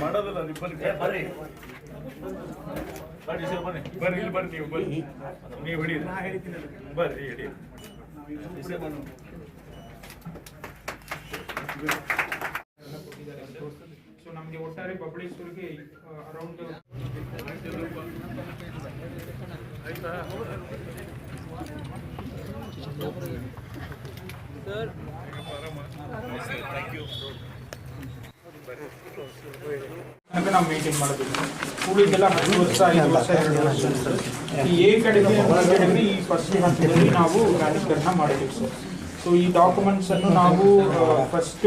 ಮಾಡೋದಿಲ್ಲ ನೀವು ಬರ್ರಿ. ಏ ಬರ್ರಿ. ಸರ್ ಬರ್ರಿ. ಬರ್ರಿ ಇಲ್ಲಿ ಬರ್ರಿ ನೀವು ಬರ್ರಿ. ನೀವು ಹಿಡೀರಿ ಬರ್ರಿ ಹಿಡೀರಿ ಸೊ ನಮಗೆ ಒಟ್ಟಾರೆ ಬಬಳೇಶ್ವರಿಗೆ ಅರೌಂಡ್ ತನಕ ನಾವು ಮೇಂಟೈನ್ ಮಾಡಬೇಕು ಉಳಿದೆಲ್ಲ ಹತ್ತು ವರ್ಷ ಐದು ವರ್ಷ ಎರಡು ವರ್ಷ ಈ ಎ ಕೆಟಗರಿ ಕೆಟಗರಿ ಈ ಫಸ್ಟ್ ಹಂತದಲ್ಲಿ ನಾವು ಮ್ಯಾನೇಜ್ಮೆಂಟ್ನ ಮಾಡಬೇಕು ಸರ್ ಸೊ ಈ ಡಾಕ್ಯುಮೆಂಟ್ಸ್ ಅನ್ನು ನಾವು ಫಸ್ಟ್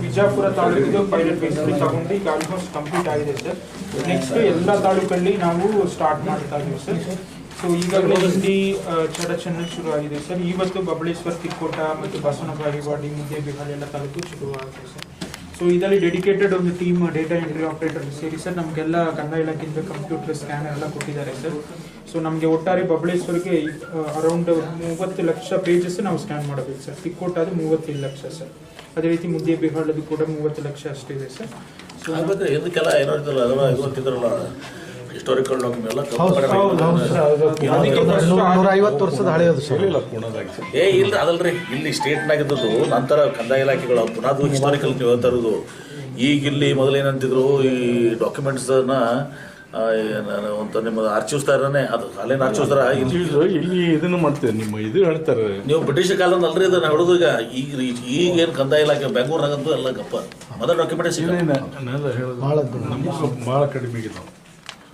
ಬಿಜಾಪುರ ತಾಲೂಕಿಗೆ ಪೈಲಟ್ ಬೇಸ್ನಲ್ಲಿ ತಗೊಂಡು ಈಗ ಆಲ್ಮೋಸ್ಟ್ ಕಂಪ್ಲೀಟ್ ಆಗಿದೆ ಸರ್. ನೆಕ್ಸ್ಟ್ ಎಲ್ಲ ತಾಲೂಕಲ್ಲಿ ನಾವು ಸ್ಟಾರ್ಟ್ ಮಾಡ್ತಾ ಇದೀವಿ ಸರ್. ಸೊ ಈಗಾಗಲೇ ಆ, ಚಡಚನ್ನ ಶುರು ಆಗಿದೆ ಸರ್. ಇವತ್ತು ಬಬಳೇಶ್ವರ್ ತಿಕ್ಕೋಟ ಮತ್ತು ಬಸವನ ಬಾಗೇವಾಡಿ ಮುದ್ದೇಬಿಹಾಳ ಎಲ್ಲ ತಾಲೂಕು ಶುರು ಆಗಿದೆ ಸರ್. ಸೊ ಇದರಲ್ಲಿ ಡೆಡಿಕೇಟೆಡ್ ಒಂದು ಟೀಮ್ ಡೇಟಾ ಎಂಟ್ರಿ ಆಪರೇಟರ್ ಸೇರಿ ಸರ್. ನಮಗೆಲ್ಲ ಕನ್ನಡ ಇಲಾಖೆಯಿಂದ ಕಂಪ್ಯೂಟರ್ ಸ್ಕ್ಯಾನರ್ ಎಲ್ಲ ಕೊಟ್ಟಿದ್ದಾರೆ ಸರ್. ಸೊ ನಮಗೆ ಒಟ್ಟಾರೆ ಬಬಳೇಶ್ವರ್ಗೆ ಅರೌಂಡ್ ಮೂವತ್ತು ಲಕ್ಷ ಪೇಜಸ್ ನಾವು ಸ್ಕ್ಯಾನ್ ಮಾಡಬೇಕು ಸರ್. ಟಿಕ್ಕೋಟ್ ಆದರೆ ಮೂವತ್ತೈದು ಲಕ್ಷ ಸರ್. ಅದೇ ರೀತಿ ಮುದ್ದೆ ಬಿಹಾಳದು ಕೂಡ ಮೂವತ್ತು ಲಕ್ಷ ಅಷ್ಟಿದೆ ಸರ್. ಸೊ ಆಗ್ಬೇಕು ಎದಕ್ಕೆಲ್ಲ ಏನೋ ಅಂತಿದ್ರಲ್ಲ ಹಿಸ್ಟೋರಿಕಲ್ ಡಾಕ್ಯುಮೆಂಟ್ ಎಲ್ಲ ನೂರ ಐವತ್ತು ವರ್ಷದ ಹಳೆಯದು ಸರ್. ಏ ಇಲ್ಲ ಅದಲ್ರಿ. ಇಲ್ಲಿ ಸ್ಟೇಟ್ನಾಗಿದ್ದದ್ದು ನಂತರ ಕಂದಾಯ ಇಲಾಖೆಗಳು ಪುನಃ ಹಿಸ್ಟಾರಿಕಲ್ ನೀವು ಹೇಳ್ತಾ ಇರೋದು. ಈಗ ಇಲ್ಲಿ ಮೊದಲೇನಂತಿದ್ರು ಈ ಡಾಕ್ಯುಮೆಂಟ್ಸ್ನ ಅಂತ ನಿಮ್ಮ ಆರ್ಚಿವ್ಸ್ತಾರನೇ ಅದು ಅಲ್ಲೇನು ಆರ್ಚಿವ್ಸ್ತಾರ ಇಲ್ಲಿ ಇದನ್ನು ಮಾಡ್ತೇವೆ ನಿಮ್ಮ ಇದು ಹೇಳ್ತಾರೆ. ನೀವು ಬ್ರಿಟಿಷ್ ಕಾಲದಲ್ಲಿ ಅಲ್ರಿ ಇದನ್ನ ಹೊಡೆದು ಈಗ ಈಗ ಈಗ ಏನು ಕಂದಾಯ ಇಲಾಖೆ ಬೆಂಗಳೂರಾಗಂತೂ ಎಲ್ಲ ಗಪ್ಪ. ಮೊದಲ ಡಾಕ್ಯುಮೆಂಟ್ ಸಿಗ ಭಾಳ ಕಡಿಮೆ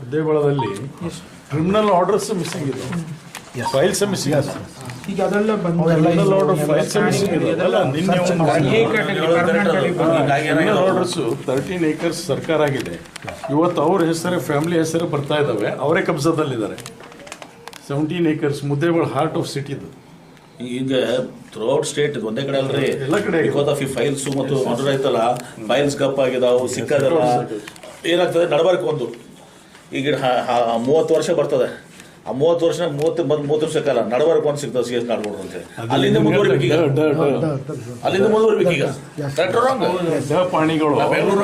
ಇದಾವೆ ಬಳದಲ್ಲಿ ಕ್ರಿಮಿನಲ್ ಆರ್ಡರ್ಸ್ ಮಿಸ್ಸಿಂಗ್ ಇದೆ. ಫೈಲ್ಸ್ ಮಿಸ್ಸಿಂಗ್ ಇದೆ. ಈಗ ಅದೆಲ್ಲ ಕ್ರಿಮಿನಲ್ ಆರ್ಡರ್ ಫೈಲ್ಸ್ ಮಿಸ್ಸಿಂಗ್ ಇದೆ. ಅಲ್ಲ ನಿನ್ನೆ ಆರ್ಡರ್ಸು ತರ್ಟೀನ್ ಏಕರ್ಸ್ ಸರ್ಕಾರ ಆಗಿದೆ. ಇವತ್ತು ಅವ್ರ ಹೆಸರು ಫ್ಯಾಮಿಲಿ ಹೆಸರು ಬರ್ತಾ ಇದ್ದಾವೆ ಅವರೇ ಕಬ್ಜದಲ್ಲಿದ್ದಾರೆ. ಸೆವೆಂಟೀನ್ ಏಕರ್ಸ್ ಮುದ್ದೇಬಳ ಹಾರ್ಟ್ ಆಫ್ ಸಿಟಿದು ಈಗ ಥ್ರೂಔಟ್ ಸ್ಟೇಟ್ ಒಂದೇ ಕಡೆ ಅಲ್ರಿ. ಎಲ್ಲ ಕಡೆ. ಬಿಕಾಸ್ ಆಫ್ ಈ ಫೈಲ್ಸ್ ಮತ್ತು ಆರ್ಡರ್ ಆಯ್ತಲ್ಲ ಫೈಲ್ಸ್ ಕಪ್ ಆಗಿದಾವು ಸಿಕ್ಕದಲ್ಲ ಏನಾಗ್ತದೆ? ನಡಬಾರ್ಕ್ ಒಂದು. ಈಗ ಮೂವತ್ತು ವರ್ಷ ಬರ್ತದೆ ಆ ಮೂವತ್ತು ವರ್ಷ ಮೂವತ್ತು ಬಂದ್ ಮೂವತ್ತು ವರ್ಷ ಕಾಲ ನಡವರ್ ಒಂದು ಸಿಗ್ತದೆ ಸಿ ಎಸ್ ನಾಡ್ಬೋದು ಅಂತ ಹೇಳಿ ಅಲ್ಲಿಂದ ಮುಂದುವರಿಬೇಕು ಈಗ ಅಲ್ಲಿಂದ ಮುಂದುವರಿಬೇಕು ಈಗ ಬೆಂಗಳೂರಿನ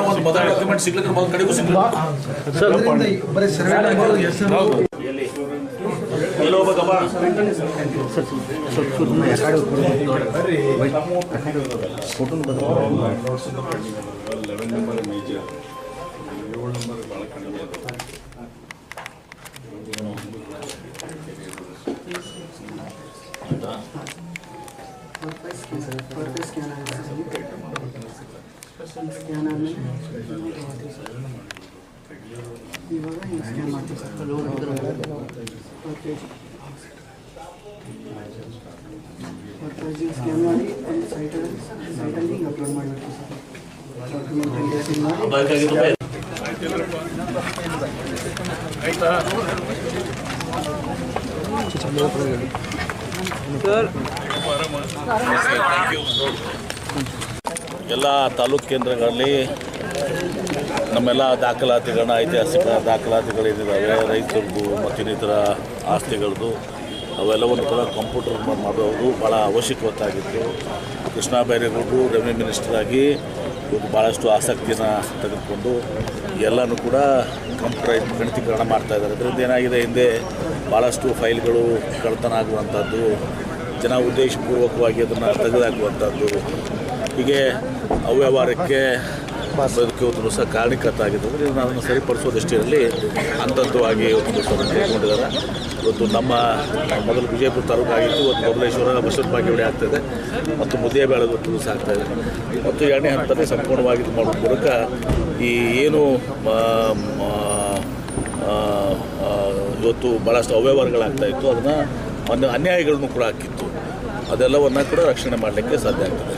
ಒಂದು ಮೊದಲ ಡಾಕ್ಯುಮೆಂಟ್ ಸಿಗ್ಲಿಕ್ಕೆ ಒಂದು ಕಡೆಗೂ ಸಿಗ್ಲಿಲ್ಲ ಎಲ್ಲಿ ಎಲ್ಲಿ ಹೋಗ್ಬೇಕಪ್ಪ ಲೆವೆನ್ ನಂಬರ್ ಮೇಜರ್ ಏಳು ನಂಬರ್ ಭಾಳ ಕಡಿಮೆ ಇದೆ ಸ್ಕ್ಯಾನ್ ಮಾಡಿ ಒಂದು ಸೈಟಲ್ಲಿ ಸೈಟಲ್ಲಿ ಅಪ್ಲೋಡ್ ಮಾಡಬೇಕು ಸರ್ ಡಾಕ್ಯುಮೆಂಟ್ ಎಲ್ಲ ತಾಲೂಕು ಕೇಂದ್ರಗಳಲ್ಲಿ ನಮ್ಮೆಲ್ಲ ದಾಖಲಾತಿಗಳನ್ನ, ಐತಿಹಾಸಿಕ ದಾಖಲಾತಿಗಳೇನಿದ್ದಾವೆ ರೈತರದ್ದು ಮತ್ತು ಇನ್ನಿತರ ಆಸ್ತಿಗಳದ್ದು, ಅವೆಲ್ಲವನ್ನು ಕೂಡ ಕಂಪ್ಯೂಟರ್ ಮಾಡೋದು ಭಾಳ ಅವಶ್ಯಕವತ್ತಾಗಿತ್ತು ಕೃಷ್ಣ ಬೈರೇಗೌಡರು ರೆವಿನ್ಯೂ ಮಿನಿಸ್ಟರ್ ಆಗಿ ಇವತ್ತು ಭಾಳಷ್ಟು ಆಸಕ್ತಿನ ತೆಗೆದುಕೊಂಡು ಎಲ್ಲನೂ ಕೂಡ ಕಂಪ್ಯೂಟರ್ ಗಣಿತೀಕರಣ ಮಾಡ್ತಾ ಇದ್ದಾರೆ. ಅದರಿಂದ ಏನಾಗಿದೆ? ಹಿಂದೆ ಭಾಳಷ್ಟು ಫೈಲ್ಗಳು ಕಳ್ತನ ಆಗುವಂಥದ್ದು, ಜನ ಉದ್ದೇಶಪೂರ್ವಕವಾಗಿ ಅದನ್ನು ತೆಗೆದುಹಾಕುವಂಥದ್ದು, ಹೀಗೆ ಅವ್ಯವಹಾರಕ್ಕೆ ಬದುಕಿ ಕಾರಣೀಕರ್ತ ಆಗಿದೆ ಅಂದರೆ ಅದನ್ನು ಸರಿಪಡಿಸುವ ದೃಷ್ಟಿಯಲ್ಲಿ ಹಂತ ಹಂತವಾಗಿ ಒಂದು ದಿವಸವನ್ನು ತೆಗೆದುಕೊಂಡಿದ್ದಾರೆ ಇವತ್ತು ನಮ್ಮ, ಮೊದಲು ವಿಜಯಪುರ ತಾಲೂಕು ಆಗಿತ್ತು ಇವತ್ತು ಬಬಲೇಶ್ವರ, ಬಸವನ ಬಾಗೇವಾಡಿ ಆಗ್ತಾಯಿದೆ ಮತ್ತು ಮುದ್ದೆ ಒಂದು ದಿವಸ ಆಗ್ತಾಯಿದೆ ಮತ್ತು ಎರಡನೇ ಹಂತದಲ್ಲಿ ಸಂಪೂರ್ಣವಾಗಿ ಇದು ಮಾಡೋ ಮೂಲಕ ಈ ಏನು ಇವತ್ತು ಭಾಳಷ್ಟು ಅವ್ಯವಹಾರಗಳಾಗ್ತಾ ಇತ್ತು ಅದನ್ನು ಅನ್ಯಾಯಗಳನ್ನು ಕೂಡ ಹಾಕಿತ್ತು. ಅದೆಲ್ಲವನ್ನು ಕೂಡ ರಕ್ಷಣೆ ಮಾಡಲಿಕ್ಕೆ ಸಾಧ್ಯ ಆಗ್ತದೆ.